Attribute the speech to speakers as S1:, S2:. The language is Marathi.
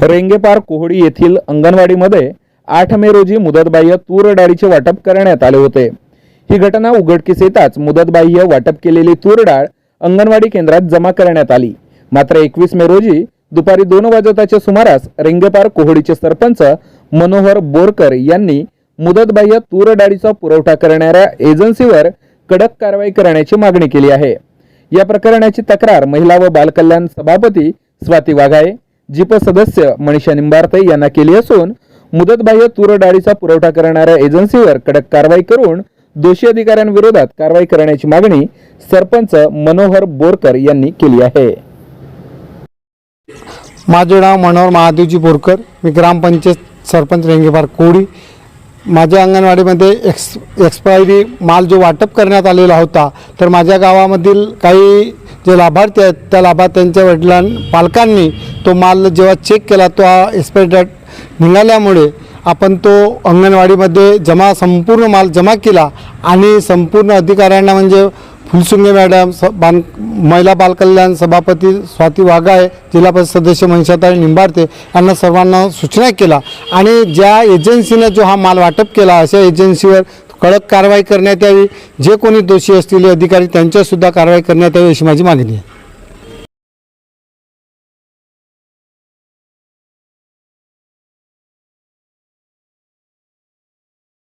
S1: रेंगेपार कोहडी येथील अंगणवाडीमध्ये आठ मे रोजी मुदतबाह्य तूर डाळीचे वाटप करण्यात आले होते. ही घटना उघडकीस येताच मुदतबाह्य वाटप केलेली तूर डाळ अंगणवाडी केंद्रात जमा करण्यात आली. मात्र एकवीस मे रोजी दुपारी दोन वाजताच्या सुमारास रेंगेपार कोहडीचे सरपंच मनोहर बोरकर यांनी मुदतबाह्य तूर डाळीचा पुरवठा करणाऱ्या एजन्सीवर कडक कारवाई करण्याची मागणी केली आहे. या प्रकरणाची तक्रार महिला व बालकल्याण सभापती स्वाती वाघाळे जिप सदस्य मनीषा निंबार्ते यांना केली असून मुदतबाह्य तूर डाळीचा पुरवठा करणाऱ्या एजन्सीवर कडक कारवाई करून दोषी अधिकाऱ्यांविरोधात कारवाई करण्याची मागणी सरपंच मनोहर बोरकर यांनी केली आहे.
S2: माझे नाव मनोहर महादेवजी बोरकर. मी ग्रामपंचायत सरपंच रेंगेपार कोळी माझ्या अंगणवाडीमध्ये एक्स एक्सपायरी माल जो वाटप करण्यात आलेला होता तर माझ्या गावामधील काही जे लाभार्थी आहेत त्या लाभार्थ्यांच्या वडिलां पालकांनी तो माल जेव्हा चेक केला तो एक्सपायरी डेट निघाल्यामुळे आपण तो अंगणवाडीमध्ये जमा संपूर्ण माल जमा केला आणि संपूर्ण अधिकाऱ्यांना म्हणजे फुलसुंगे मॅडम स बान महिला बालकल्याण सभापती स्वाती वाघाळे जिल्हा परिषद सदस्य मनशाताई निंबारते यांना सर्वांना सूचना केला. आणि ज्या एजन्सीनं जो हा माल वाटप केला अशा एजन्सीवर कडक कारवाई करण्यात यावी. जे कोणी दोषी असतील अधिकारी त्यांच्यासुद्धा कारवाई करण्यात यावी अशी माझी मागणी आहे.